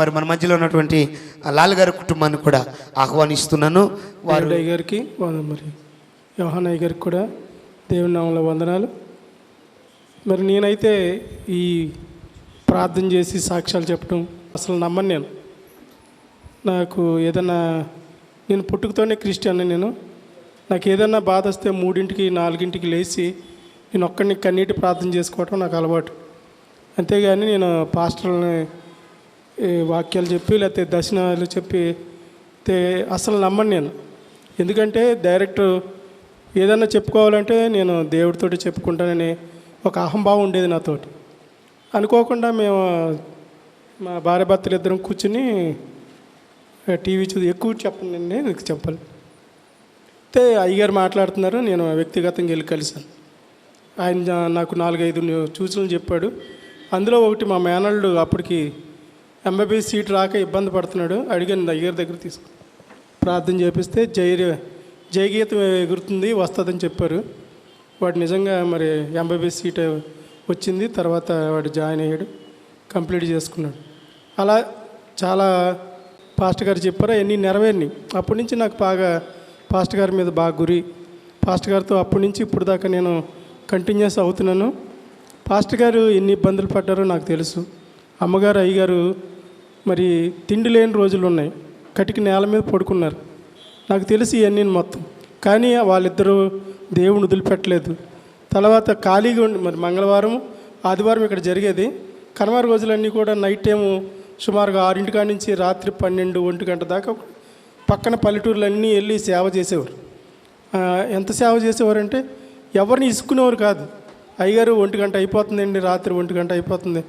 మరి మన మధ్యలో ఉన్నటువంటి ఆ లాల్ గారి కుటుంబాన్ని కూడా ఆహ్వానిస్తున్నాను. వారు గారికి మరి యోహానయ్య గారికి కూడా దేవుని నామంలో వందనాలు. మరి నేనైతే ఈ ప్రార్థన చేసి సాక్ష్యాలు చెప్పడం అసలు నమ్మను నేను. నాకు ఏదన్నా నేను పుట్టుకతోనే క్రిస్టియన్ నేను. నాకు ఏదన్నా బాధ వస్తే మూడింటికి నాలుగింటికి లేచి నేను ఒక్కడిని కన్నీటి ప్రార్థన చేసుకోవటం నాకు అలవాటు. అంతేగాని నేను పాస్టర్ని వాక్యాలు చెప్పి లేకపోతే దర్శనాలు చెప్పి తే అసలు నమ్మను నేను. ఎందుకంటే డైరెక్ట్ ఏదన్నా చెప్పుకోవాలంటే నేను దేవుడితోటి చెప్పుకుంటానని ఒక అహంభావం ఉండేది నాతోటి. అనుకోకుండా మేము మా భార్య భర్తలు ఇద్దరం కూర్చుని టీవీ చూసి ఎక్కువ చెప్పనండి నీకు చెప్పాలి అయితే అయ్యగారు మాట్లాడుతున్నారు నేను వ్యక్తిగతంగా వెళ్ళి కలిశాను. ఆయన నాకు నాలుగైదు సూచనలు చెప్పాడు. అందులో ఒకటి మా మేనల్డు అప్పటికి ఎంబీబీఎస్ సీట్ రాక ఇబ్బంది పడుతున్నాడు. అడిగాను దగ్గర దగ్గర తీసుకు. ప్రార్థన చేపిస్తే జై జయగీతం ఎగురుతుంది వస్తుందని చెప్పారు. వాడు నిజంగా మరి ఎంబీబీఎస్ సీట్ వచ్చింది. తర్వాత వాడు జాయిన్ అయ్యాడు కంప్లీట్ చేసుకున్నాడు. అలా చాలా పాస్టర్ గారు చెప్పారు అవన్నీ నెరవేరినాయి. అప్పటి నుంచి నాకు బాగా పాస్టర్ గారి మీద బాగా గురి. పాస్టర్ గారితో అప్పటి నుంచి ఇప్పుడు దాకా నేను కంటిన్యూస్ అవుతున్నాను. పాస్టర్ గారు ఎన్ని ఇబ్బందులు పడ్డారో నాకు తెలుసు. అమ్మగారు అయ్యగారు మరి తిండి లేని రోజులు ఉన్నాయి. కటికి నేల మీద పడుకున్నారు. నాకు తెలిసి ఇవన్నీ మొత్తం. కానీ వాళ్ళిద్దరూ దేవుని వదిలిపెట్టలేదు. తర్వాత ఖాళీగా ఉండి మరి మంగళవారం ఆదివారం ఇక్కడ జరిగేది. కనవారి రోజులన్నీ కూడా నైట్ టైము సుమారుగా ఆరింటి కాడి నుంచి రాత్రి పన్నెండు ఒంటి గంట దాకా పక్కన పల్లెటూర్లన్నీ వెళ్ళి సేవ చేసేవారు. ఎంత సేవ చేసేవారంటే ఎవరిని ఇసుకునేవారు కాదు. అయ్యగారు ఒంటి గంట అయిపోతుందండి రాత్రి ఒంటి గంట అయిపోతుంది.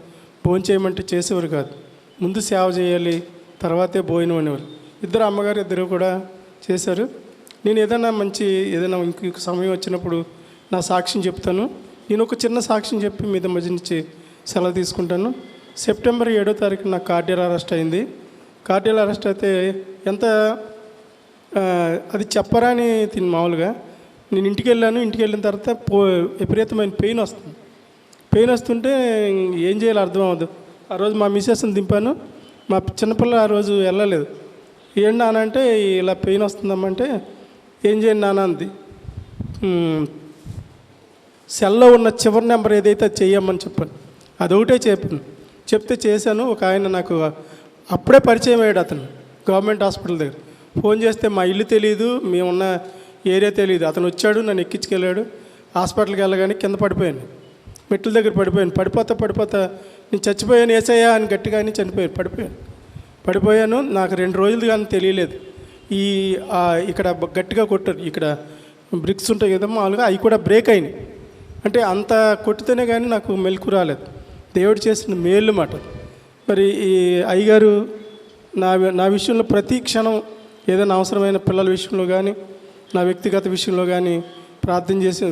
భోంచేయమంటే చేసేవారు కాదు. ముందు సేవ చేయాలి తర్వాతే భోజనం అనేవారు ఇద్దరు అమ్మగారు ఇద్దరు కూడా చేశారు. నేను ఏదైనా మంచి ఏదైనా ఇంకొక సమయం వచ్చినప్పుడు నా సాక్ష్యం చెప్తాను. నేను ఒక చిన్న సాక్ష్యం చెప్పి మీద మధ్య నుంచి సెలవు తీసుకుంటాను. సెప్టెంబర్ ఏడో తారీఖు నాకు కార్డియల్ అరెస్ట్ అయింది. కార్డియల్ అరెస్ట్ అయితే ఎంత అది చెప్పరా అని తిని మామూలుగా. నేను ఇంటికి వెళ్ళాను. ఇంటికి వెళ్ళిన తర్వాత పో విపరీతమైన పెయిన్ వస్తుంది. పెయిన్ వస్తుంటే ఏం చేయాలో అర్థం అవ్వదు. ఆ రోజు మా మిస్సెస్ని దింపాను. మా చిన్నపిల్ల ఆ రోజు వెళ్ళలేదు. ఏం నానంటే ఇలా పెయిన్ వస్తుందమ్మంటే ఏం చేయండి నాన్న అంది. సెల్లో ఉన్న చివరి నెంబర్ ఏదైతే అది చెయ్యమని చెప్పాను. అదొకటే చెప్పాను. చెప్తే చేశాను. ఒక ఆయన నాకు అప్పుడే పరిచయం అయ్యాడు అతను గవర్నమెంట్ హాస్పిటల్ దగ్గర. ఫోన్ చేస్తే మా ఇల్లు తెలియదు మేమున్న ఏరియా తెలియదు అతను వచ్చాడు నన్ను ఎక్కించుకెళ్ళాడు. హాస్పిటల్కి వెళ్ళగానే కింద పడిపోయాను. మెట్ల దగ్గర పడిపోయాను. పడిపోతా పడిపోతా నేను చచ్చిపోయాను ఏసయ్యా అని గట్టిగా అని చనిపోయాను పడిపోయాను పడిపోయాను నాకు రెండు రోజులు కానీ తెలియలేదు. ఈ ఇక్కడ గట్టిగా కొట్టారు. ఇక్కడ బ్రిక్స్ ఉంటాయి కదా మామూలుగా అవి కూడా బ్రేక్ అయినాయి. అంటే అంత కొట్టితేనే కానీ నాకు మెలకు రాలేదు. దేవుడు చేసిన మేలు మాట మరి ఈ అయ్యగారు నా నా విషయంలో ప్రతి క్షణం ఏదైనా అవసరమైన పిల్లల విషయంలో కానీ నా వ్యక్తిగత విషయంలో కానీ ప్రార్థన చేసి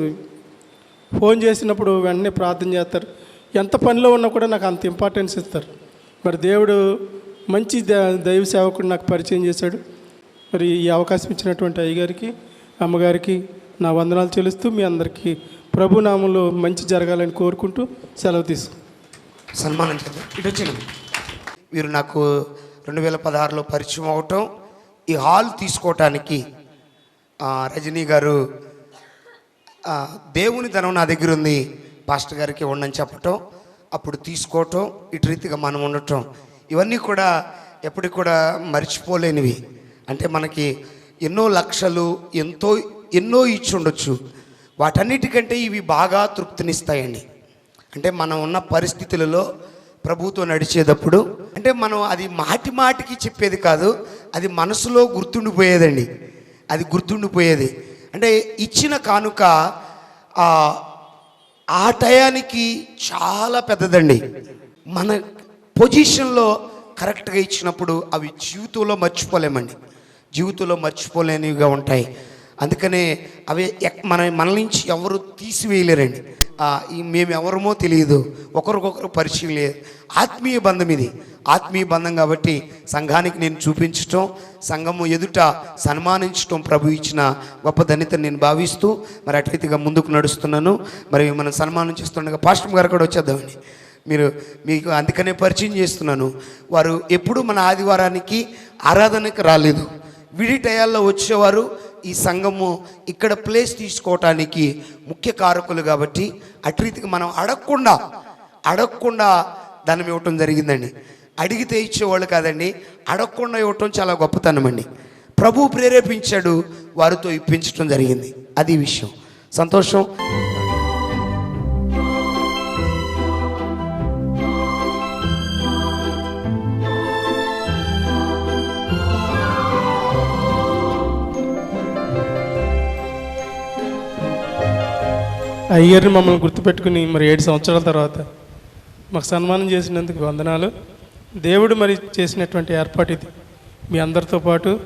ఫోన్ చేసినప్పుడు వెంటనే ప్రార్థన చేస్తారు. ఎంత పనిలో ఉన్నా కూడా నాకు అంత ఇంపార్టెన్స్ ఇస్తారు. మరి దేవుడు మంచి ద- దైవ సేవకుడు నాకు పరిచయం చేశాడు. మరి ఈ అవకాశం ఇచ్చినటువంటి అయ్యగారికి అమ్మగారికి నా వందనాలు చెల్లిస్తూ మీ అందరికీ ప్రభు నామంలో మంచి జరగాలని కోరుకుంటూ సెలవు తీసుకు సన్మానం చేద్దాం ఇటు వచ్చేయండి. వీరు నాకు రెండు వేల పదహారులో పరిచయం అవటం ఈ హాల్ తీసుకోవటానికి ఆ, రజనీ గారు ఆ, దేవుని ధనం నా దగ్గర ఉంది. పాస్టర్ గారికి ఉండని చెప్పటం అప్పుడు తీసుకోవటం ఇటు రీతిగా మనం ఉండటం ఇవన్నీ కూడా ఎప్పటికి కూడా మర్చిపోలేనివి. అంటే మనకి ఎన్నో లక్షలు ఎంతో ఎన్నో ఇచ్చి ఉండొచ్చు. వాటన్నిటికంటే ఇవి బాగా తృప్తినిస్తాయండి. అంటే మనం ఉన్న పరిస్థితులలో ప్రభుత్వం నడిచేటప్పుడు అంటే మనం అది మాటి మాటికి చెప్పేది కాదు అది మనసులో గుర్తుండిపోయేదండి. అది గుర్తుండిపోయేది. అంటే ఇచ్చిన కానుక ఆ, టయానికి చాలా పెద్దదండి. మన పొజిషన్లో కరెక్ట్గా ఇచ్చినప్పుడు అవి జీవితంలో మర్చిపోలేమండి. జీవితంలో మర్చిపోలేనివిగా ఉంటాయి. అందుకనే అవి ఎక్- మన మన నుంచి ఎవరు తీసివేయలేరండి. ఈ మేము ఎవరమో తెలియదు. ఒకరికొకరు పరిచయం లేదు. ఆత్మీయ బంధం ఇది. ఆత్మీయ బంధం కాబట్టి సంఘానికి నేను చూపించటం సంఘము ఎదుట సన్మానించటం ప్రభు ఇచ్చిన గొప్ప ధన్యతను నేను భావిస్తూ మరి అటు ముందుకు నడుస్తున్నాను. మరి మనం సన్మానం చేస్తుండగా పాస్టర్ గారు కూడా వచ్చేద్దామండి. మీరు మీకు అందుకనే పరిచయం చేస్తున్నాను. వారు ఎప్పుడు మన ఆదివారానికి ఆరాధనకి రాలేదు. విడి టయాల్లో వచ్చేవారు ఈ సంఘము ఇక్కడ ప్లేస్ తీసుకోవటానికి ముఖ్య కారకులు కాబట్టి అటు రీతికి మనం అడగకుండా అడగకుండా ధనం ఇవ్వటం జరిగిందండి. అడిగితే ఇచ్చేవాళ్ళు కాదండి అడగకుండా ఇవ్వటం చాలా గొప్పతనం అండి. ప్రభు ప్రేరేపించాడు వారితో ఇప్పించటం జరిగింది. అది విషయం. సంతోషం. అయ్యర్ని మమ్మల్ని గుర్తుపెట్టుకుని మరి ఏడు సంవత్సరాల తర్వాత మాకు సన్మానం చేసినందుకు వందనాలు. దేవుడు మరి చేసినటువంటి ఏర్పాటు ఇది. మీ అందరితో పాటు